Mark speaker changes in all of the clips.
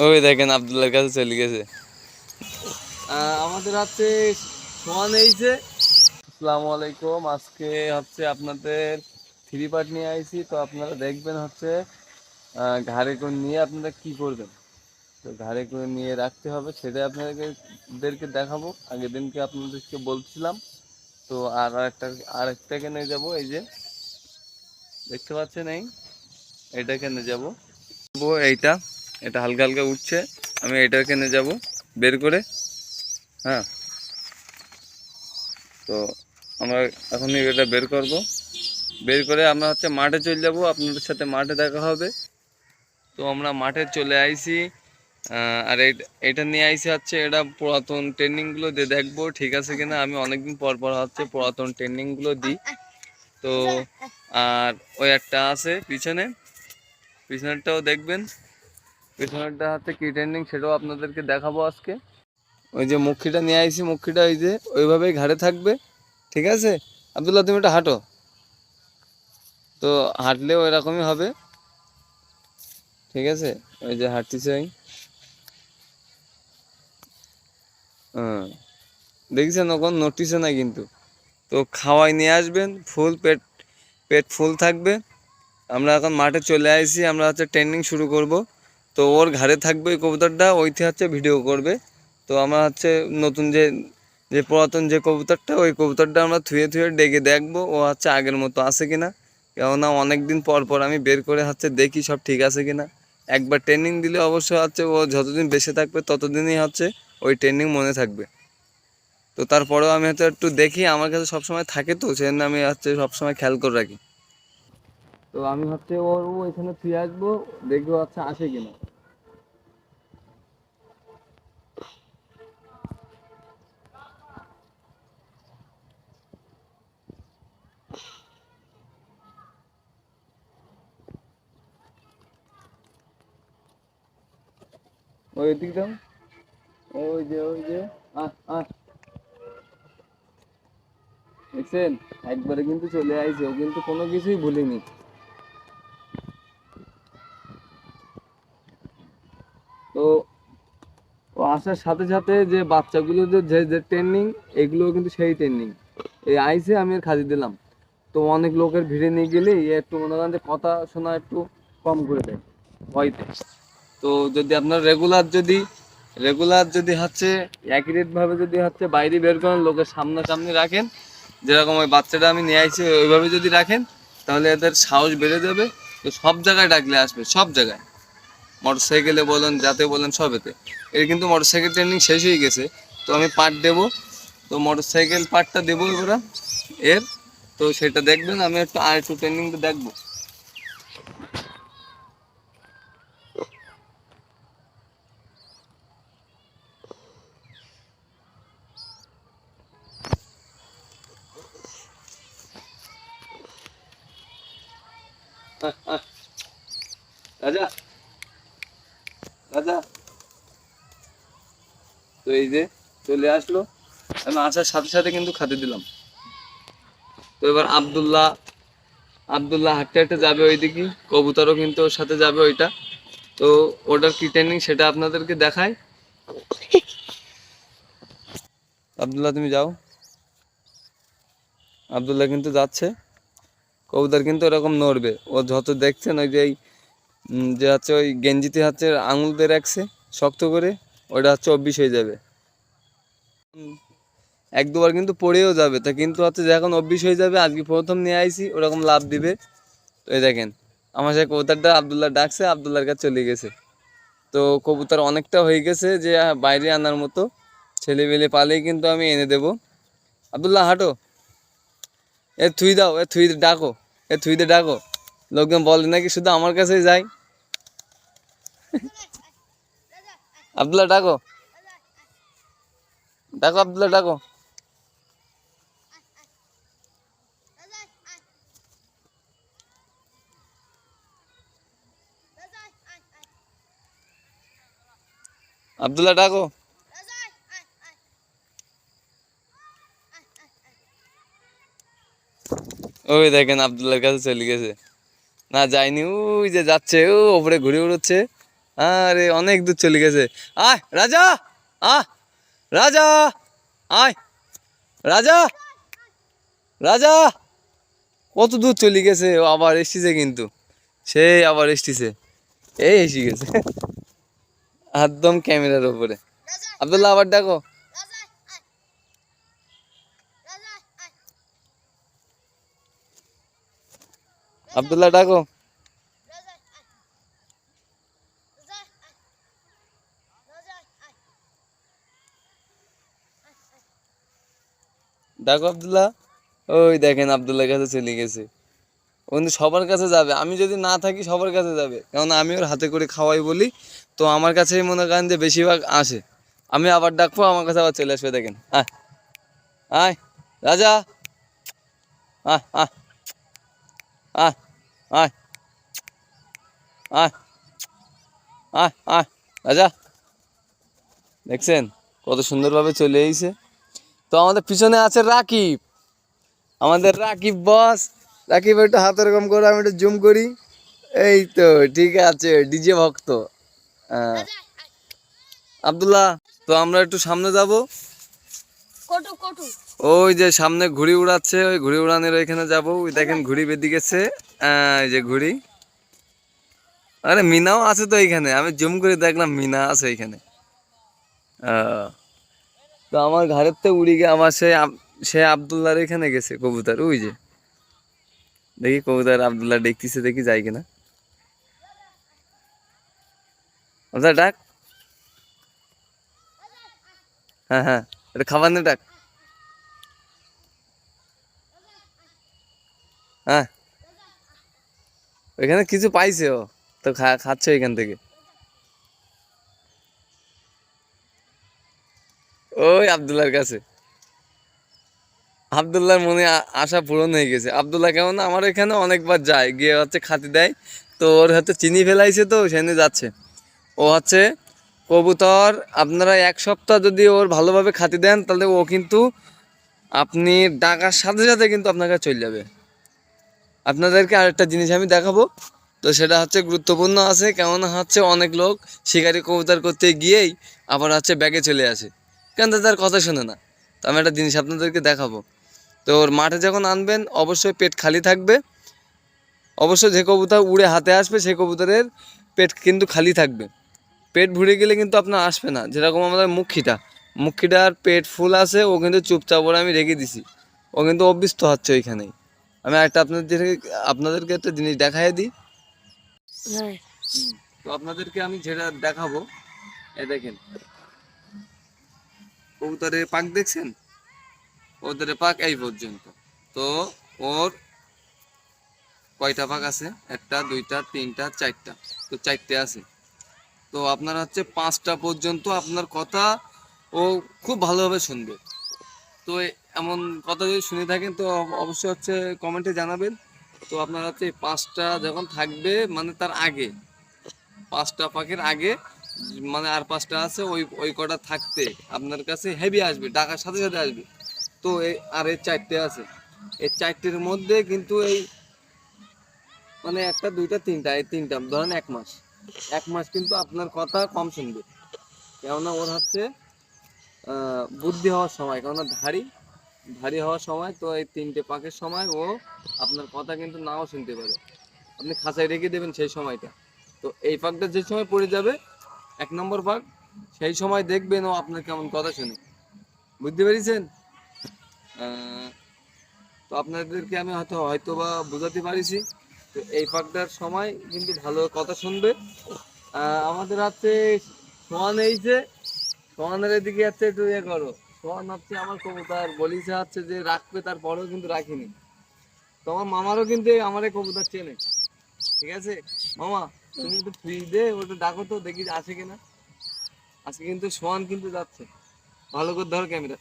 Speaker 1: ওই দেখেন আবদুল্লার কাছে চলে গেছে।
Speaker 2: আমাদের হাতে সোয়ান এইছে আসসালামু আলাইকুম, আজকে হচ্ছে আপনাদের থ্রি পার্ট নিয়ে আইছি। তো আপনারা দেখবেন হচ্ছে ঘাড়ে করে নিয়ে আপনারা কি করবেন। তো ঘাড়ে করে নিয়ে রাখতে হবে সেটাই আপনাদেরকে দেরকে দেখাবো। আগের দিনকে আপনাদেরকে বলছিলাম। তো আর একটা, আর একটাকে নিয়ে যাব, এই যে। দেখতে পাচ্ছেন এই? এটাকে নিয়ে যাব। এইটা। এটা হালকা হালকা উঠছে, আমি এটাকে নিয়ে যাব, বের করে হ্যাঁ। তো আমরা এখন এটা বের করব। বের করে আমরা হচ্ছে মাঠে চলে যাব, আপনাদের সাথে মাঠে দেখা হবে। তো আমরা মাঠে চলে আইছি আর এটা নিয়ে আইছি হচ্ছে এটা পুরাতন ট্রেনিংগুলো দিয়ে দেখব, ঠিক আছে কিনা? আমি অনেকদিন পর পর হচ্ছে পুরাতন ট্রেনিংগুলো দিই। তো, আর ওই একটা আছে পিছনে, পিছনেরটাও দেখবেন। পিছনেরটা হচ্ছে কি ট্রেন্ডিং সেটাও আপনাদেরকে দেখাবো আজকে। ওই যে মুখিটা নিয়ে আইছি, মুখিটা ওই যে ওইভাবেই ঘাড়ে থাকবে, ঠিক আছে? আবদুল্লাহ, তুমি এটা হাঁটো। তো হাঁটলেও এরকমই হবে, ঠিক আছে? ওই যে হাঁটতেছে আমি। হ্যাঁ দেখছেন ওখান নোটিসে না কিন্তু। তো খাওয়াই নিয়ে আসবেন, ফুল পেট পেট ফুল থাকবে। আমরা এখন মাঠে চলে আসি আমরা হচ্ছে ট্রেনিং শুরু করব। তো ওর ঘাড়ে থাকবে ওই কবুতরটা ওইতে হচ্ছে ভিডিও করবে। তো আমরা হচ্ছে নতুন যে যে পুরাতন যে কবুতরটা, ওই কবুতরটা আমরা থুয়ে থুয়ে ডেকে দেখব, ও হচ্ছে আগের মতো আছে কিনা। কেননা অনেক দিন পর পর আমি বের করে হচ্ছে দেখি সব ঠিক আছে কিনা। একবার ট্রেনিং দিলে অবশ্যই হচ্ছে ও যতদিন বেঁচে থাকবে, ততদিনই হচ্ছে ওই ট্রেনিং মনে থাকবে। তো তারপরেও আমি হয়তো একটু দেখি, আমার কাছে সবসময় থাকে তো সেজন্য আমি হচ্ছে সবসময় খেয়াল করে রাখি। তো আমি হচ্ছে ওর ও এখানে ফিরে আসব, দেখব হচ্ছে আসে কিনা। ওই যে ওই যে দেখছেন? একবারে কিন্তু চলে আইছে, ও কিন্তু কোনো কিছুই ভুলিনি। তো আসার সাথে সাথে যে বাচ্চাগুলো যে যে ট্রেনিং এগুলো কিন্তু সেই ট্রেনিং এই আইসে আমি এর খাদি দিলাম। তো অনেক লোকের ভিড়ে নিয়ে গেলে একটু মনে করেন যে কথা শোনা একটু কম করে দেয় ভয়তে। তো যদি আপনার রেগুলার যদি রেগুলার যদি হচ্ছে অ্যাকুরেট ভাবে যদি হচ্ছে বাইরে বের করেন, লোকের সামনাসামনি রাখেন, যেরকম ওই বাচ্চাটা আমি নিয়ে আইছি, ওইভাবে যদি রাখেন, তাহলে এদের সাহস বেড়ে যাবে। তো সব জায়গায় ডাকলে আসবে, সব জায়গায়। মোটর সাইকেলে বলেন, যাতে বলেন, সবেতে। এর কিন্তু মোটরসাইকেল ট্রেনিং শেষ হয়ে গেছে। তো আমি পার্ট দেব। তো মোটরসাইকেল পার্টটা দেবো এবার। এর, তো সেটা দেখবেন, আমি একটু আর একটু ট্রেনিংটা দেখব আহ, আহ। রাজা রাজা তো এই যে চলে আসলো। আমি আসার সাথে সাথে কিন্তু খাতে দিলাম। তো এবার আব্দুল্লাহ আব্দুল্লাহ হাঁটতে হাঁটতে যাবে ওই দিকে কবুতরও কিন্তু ওর সাথে যাবে ওইটা। তো ওটার কি ট্রেনিং সেটা আপনাদেরকে দেখায় আব্দুল্লাহ, তুমি যাও। আব্দুল্লাহ কিন্তু যাচ্ছে। কবুতর কিন্তু এরকম নড়বে। ও যত দেখছেন ওই যে যে হচ্ছে ওই গেঞ্জিতে হচ্ছে আঙুল দিয়ে রাখছে শক্ত করে। ওটা অভ্যিস হয়ে যাবে। এক দুবার কিন্তু পড়েও যাবে। তা কিন্তু হচ্ছে যখন অভ্যিস হয়ে যাবে, আজকে প্রথম নিয়ে আইছি, ওরকম লাভ দিবে। তো এই দেখেন, আমার সেই কবুতরটা আবদুল্লাহ ডাকছে, আবদুল্লাহর কাছে চলে গেছে। তো কবুতর অনেকটা হয়ে গেছে যে বাইরে আনার মতো। ছেলে বেলে পালেই কিন্তু আমি এনে দেবো। আবদুল্লাহ, হাঁটো। এ থুই দাও, এ থুই ডাকো। এ থুইতে ডাকো। লোকজন বলে নাকি শুধু আমার কাছেই যায়? আবদুল্লাহ, ডাকো। ডাকো আবদুল্লাহ ডাকো। আবদুল্লাহ, ডাকো। ওই দেখেন আবদুল্লাহর কাছে চলে গেছে। না যায়নি, ওই যে যাচ্ছে, ও ওপরে ঘুরে উড়ছে আরে, অনেক দূর চলে গেছে। আয়, রাজা! আহ, রাজা! আয়, রাজা! রাজা! কত দূর চলে গেছে আবার এসেছে কিন্তু। সেই আবার এসেছে। এই এসে গেছে। একদম ক্যামেরার উপরে। আব্দুল্লাহ, আবার দেখো আব্দুল্লাহ, ডাকো। ডাকো আবদুল্লাহ। ওই দেখেন আব্দুল্লাহ কাছে চলে গেছে। ও সবার কাছে যাবে। আমি যদি না থাকি সবার কাছে যাবে। কারণ আমি ওর হাতে করে খাওয়াই বলি। তো আমার কাছেই মনে করেন যে বেশিরভাগ আসে। আমি আবার ডাকবো, আমার কাছে আবার চলে আসবে, দেখেন। আয়। রাজা। আয়। আয় আয়। আয়। আয় আয়। রাজা। দেখছেন? কত সুন্দরভাবে চলে এসেছে। তো আমাদের পিছনে আছে রাকিব। আমাদের রাকিব বস রাকিব একটু হাত এরকম করে আমি একটু জুম করি। এই তো ঠিক আছে ডিজে ভক্ত। হ্যাঁ। আব্দুল্লাহ তো আমরা একটু সামনে যাব? ওই যে সামনে ঘুড়ি উড়াচ্ছে ওই ঘুড়ি উড়ানের ওইখানে যাব। ওই দেখেন ঘুড়ি বেদি গেছে। আহ, এই যে ঘুড়ি। আরে মিনাও আছে তো এইখানে আমি জুম করে দেখলাম মিনা আছে এইখানে আহ, তো আমার ঘরের তো উড়ি গিয়ে আমার সে সে আবদুল্লাহর এখানে গেছে, কবুতর, ওই যে। দেখি কবুতর আবদুল্লাহ দেখতেছে, দেখি যাই কিনা। আবদুল্লাহ, ডাক। হ্যাঁ হ্যাঁ এটা খাবার নে ডাক। হ্যাঁ। ওইখানে কিছু পাইছে ও, তো খাচ্ছে এখান থেকে। ওই আবদুল্লাহর কাছে। আবদুল্লাহর মনে আশা পূরণ হয়ে গেছে। আবদুল্লাহ কেমন আমার এখানে অনেকবার যায়, গিয়ে হচ্ছে খাতি দেয়। তো ওর হয়তো চিনি ফেলাইছে তো, সেখানে যাচ্ছে। ও হচ্ছে কবুতর, আপনারা এক সপ্তাহ যদি ওর ভালোভাবে খাতি দেন, তাহলে ও কিন্তু আপনি ডাকার সাথে সাথে কিন্তু আপনার কাছে চলে যাবে। আপনাদেরকে আরেকটা জিনিস আমি দেখাবো। তো সেটা হচ্ছে গুরুত্বপূর্ণ আছে, কেননা হচ্ছে অনেক লোক শিকারি কবুতর করতে গিয়েই আবার হচ্ছে ব্যাগে চলে আসে। কেন তার কথা শোনে না? তো আমি একটা জিনিস আপনাদেরকে দেখাবো। তো ওর মাঠে যখন আনবেন অবশ্যই পেট খালি থাকবে। অবশ্যই যে কবুতর উড়ে হাতে আসবে সেই কবুতরের পেট কিন্তু খালি থাকবে। পেট ভরে গেলে কিন্তু আপনার আসবে না। যেরকম আমাদের মুখিটা। মুখিটার পেট ফুল আছে ও কিন্তু চুপচাপ ওরা আমি রেখে দিছি। ও কিন্তু অভ্যস্ত হচ্ছে ওইখানেই। আমি একটা আপনাদের আপনাদেরকে একটা জিনিস দেখাই দিই।
Speaker 3: হ্যাঁ।
Speaker 2: তো আপনাদেরকে আমি যেটা দেখাবো এ দেখেন। কবুতরের পাক দেখছেন? কবুতরের পাক এই পর্যন্ত। তো ওর কয়টা পাক আছে? একটা, দুইটা, তিনটা, চারটা। তো চারটে আছে। তো আপনার হচ্ছে পাঁচটা পর্যন্ত আপনার কথা ও খুব ভালোভাবে শুনবে। তো এমন কথা যদি শুনে থাকেন, তো অবশ্যই হচ্ছে কমেন্টে জানাবেন। তো আপনার হচ্ছে পাঁচটা যখন থাকবে মানে তার আগে, পাঁচটা পাখির আগে মানে আর পাঁচটা আছে, ওই ওই কটা থাকতে আপনার কাছে হেভি আসবে ডাকার সাথে সাথে আসবে। তো আর এই চারটে আছে। এই চারটের মধ্যে কিন্তু এই মানে একটা, দুইটা, তিনটা, এই তিনটা, ধরেন এক মাস। এক মাস কিন্তু আপনার কথা কম শুনবে। কেননা ওর হচ্ছে বুদ্ধি হওয়ার সময়, কেননা ধাড়ি ধাড়ি হওয়ার সময়, তো এই তিনটে পাকের সময় ও আপনার কথা কিন্তু নাও শুনতে পারে। আপনি খাঁচায় রেখে দেবেন সেই সময়টা। তো এই পাকটা যে সময় পড়ে যাবে এক নম্বর পাক সেই সময় দেখবেন ও আপনার কেমন কথা শুনে। বুঝতে পেরেছেন? তো আপনাদেরকে আমি হয়তো হয়তো বা বোঝাতে পারিছি। তো এই পাকটার সময় কিন্তু ভালো কথা শুনবে। আমাদের হাতে সোয়ান এইছে সোয়ানের এদিকে হচ্ছে একটু ইয়ে করো। সোয়ান হচ্ছে আমার কবুতর বলিছে হচ্ছে যে রাখবে, তারপরেও কিন্তু রাখিনি। তোমার মামারও কিন্তু আমার কবুতর চেনে। ঠিক আছে? মামা তুমি একটু ফ্রি দে ওটা ডাকো তো দেখি আসে কিনা। আজকে কিন্তু সোয়ান কিন্তু যাচ্ছে। ভালো করে ধর ক্যামেরা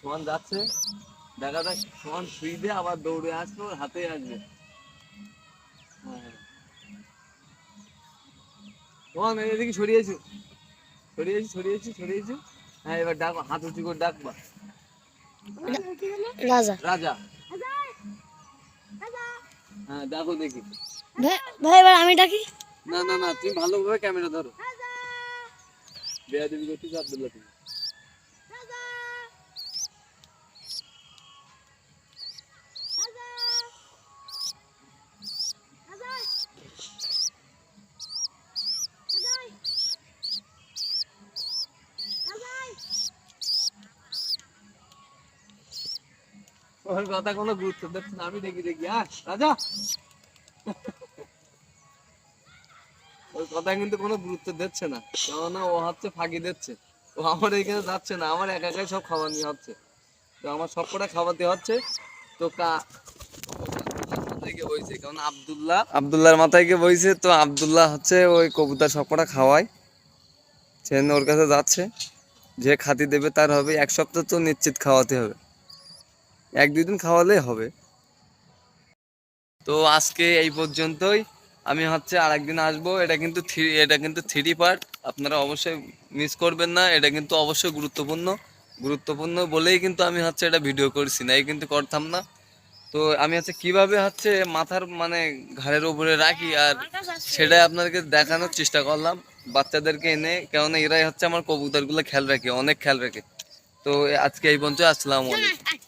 Speaker 2: সোয়ান যাচ্ছে। দেখা যাক সোয়ান ফ্রি দে আবার দৌড়ে আসবে ওর হাতে আসবে। হ্যাঁ। সোয়ান এদিকে সরিয়েছো সরিয়েছি সরিয়েছি সরিয়েছি হ্যাঁ এবার ডাকো হাত উঁচু করে ডাকবা।
Speaker 3: রাজা।
Speaker 2: রাজা। হ্যাঁ দেখো দেখি।
Speaker 3: ভাই ভাই এবার আমি ডাকি।
Speaker 2: না না না তুমি ভালোভাবে ক্যামেরা ধরো। বেয়াদবি করছিস আব্দুল্লাহ তুমি। ওর কথা কোনো গুরুত্ব দিচ্ছে না, আমি দেখি দেখি। হ্যাঁ রাজা। ওর কথা কিন্তু কোনো গুরুত্ব দিচ্ছে না। কেননা ও হচ্ছে ফাঁকি দিচ্ছে। ও আমার এখানে যাচ্ছে না, আমার একা একাই সব খাবার নিয়ে হচ্ছে। তো আমার সব কটা দেওয়া হচ্ছে। তো কা মাথায় গিয়ে তো আব্দুল্লাহ হচ্ছে ওই খাওয়ায়। ওর কাছে যাচ্ছে। যে খাতি দেবে তার হবে, এক সপ্তাহ তো নিশ্চিত খাওয়াতে হবে। এক, দুই দিন খাওয়ালেই হবে। তো আজকে এই পর্যন্তই। আমি হচ্ছে আর একদিন আসব। এটা কিন্তু থ্রি, এটা কিন্তু থ্রি পার্ট। আপনারা অবশ্যই মিস করবেন না। এটা কিন্তু অবশ্যই গুরুত্বপূর্ণ। গুরুত্বপূর্ণ বলেই কিন্তু আমি হচ্ছে এটা ভিডিও করছি না। এই কিন্তু করতাম না। তো আমি হচ্ছে কীভাবে হচ্ছে মাথার মানে ঘাড়ের উপরে রাখি আর সেটাই আপনাদেরকে দেখানোর চেষ্টা করলাম। বাচ্চাদেরকে এনে, কেননা এরাই হচ্ছে আমার কবুতরগুলো খেয়াল রাখে, অনেক খেয়াল রাখে। তো আজকে এই পর্যন্ত আসসালামু আলাইকুম।